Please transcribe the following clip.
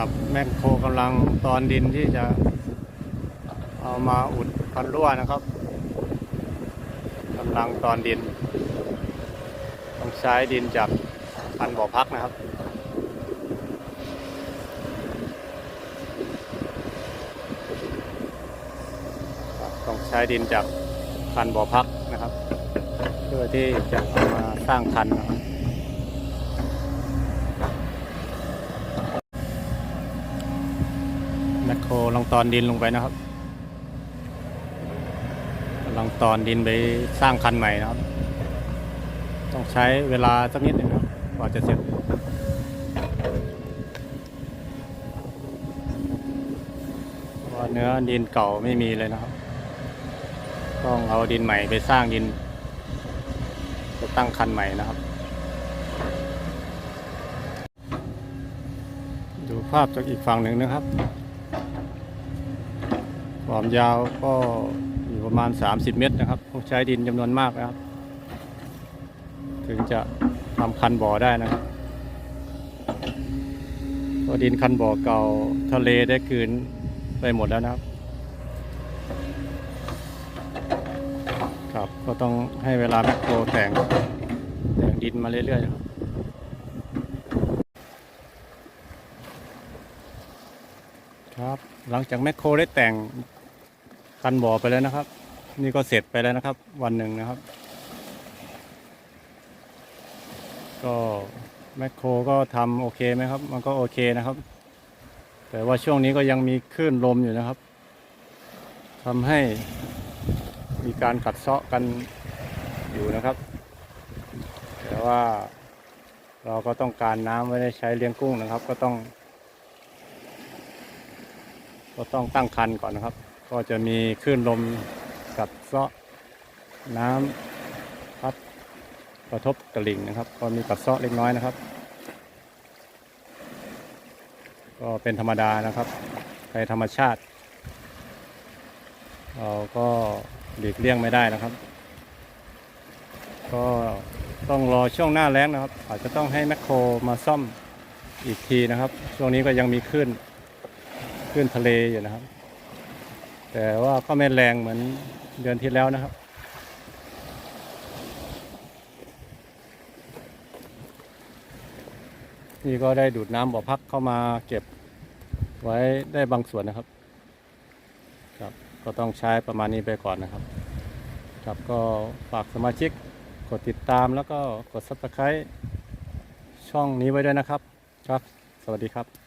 ครับแมคโครกำลังตอนดินที่จะเอามาอุดพันรั่วนะครับกำลังตอนดิน ต้องใช้ดินจากพันบ่อพักนะครับต้องใช้ดินจากพันบ่อพักนะครับ เพื่อที่จะเอามาสร้างคันนะครับแมคโคร ลองตอนดินลงไปนะครับ ลองตอนดินไปสร้างคันใหม่นะครับ ต้องใช้เวลาสักนิดหนึงครับกว่าจะเสร็จเพราะว่าเนื้อดินเก่าไม่มีเลยนะครับ ต้องเอาดินใหม่ไปสร้างดินจะตั้งคันใหม่นะครับ ดูภาพจากอีกฝั่งหนึ่งนะครับ ความยาวก็อยู่ประมาณ 30 เมตรนะครับต้องใช้ดินจำนวนมากนะครับ ถึงจะทำคันบ่อได้นะครับเพราะดินคันบ่อเก่าทะเลได้กลืนไปหมดแล้วนะครับ ครับก็ต้องให้เวลาแมคโครแต่งแต่งดินมาเรื่อยๆครับครับหลังจากแมคโครได้แต่ง คันบ่อไปแล้วนะครับ นี่ก็เสร็จไปแล้วนะครับ วันหนึ่งนะครับ ก็แมคโครก็ทำโอเคไหมครับ มันก็โอเคนะครับ แต่ว่าช่วงนี้ก็ยังมีคลื่นลมอยู่นะครับทำให้มีการกัดเซาะกันอยู่นะครับ แต่ว่าเราก็ต้องการน้ำไว้ได้ใช้เลี้ยงกุ้งนะครับ ก็ต้อง ก็ต้องตั้งคันก่อนนะครับ ก็จะมีคลื่นลมกัดเซาะน้ำพัดกระทบตลิ่งนะครับ ก็มีกัดเซาะเล็กน้อยนะครับ ก็เป็นธรรมดานะครับในธรรมชาติ เราก็หลีกเลี่ยงไม่ได้นะครับ ก็ต้องรอช่วงหน้าแล้งนะครับ อาจจะต้องให้แมคโครมาซ่อมอีกทีนะครับ ช่วงนี้ก็ยังมีคลื่นคลื่นทะเลอยู่นะครับ แต่ว่าก็ไม่แรงเหมือนเดือนที่แล้วนะครับ นี่ก็ได้ดูดน้ำบ่อพักเข้ามาเก็บไว้ได้บางส่วนนะครับ ครับ ก็ต้องใช้ประมาณนี้ไปก่อนนะครับ ครับก็ฝากสมาชิกกดติดตามแล้วก็กด subscribe ช่องนี้ไว้ด้วยนะครับ ครับ สวัสดีครับ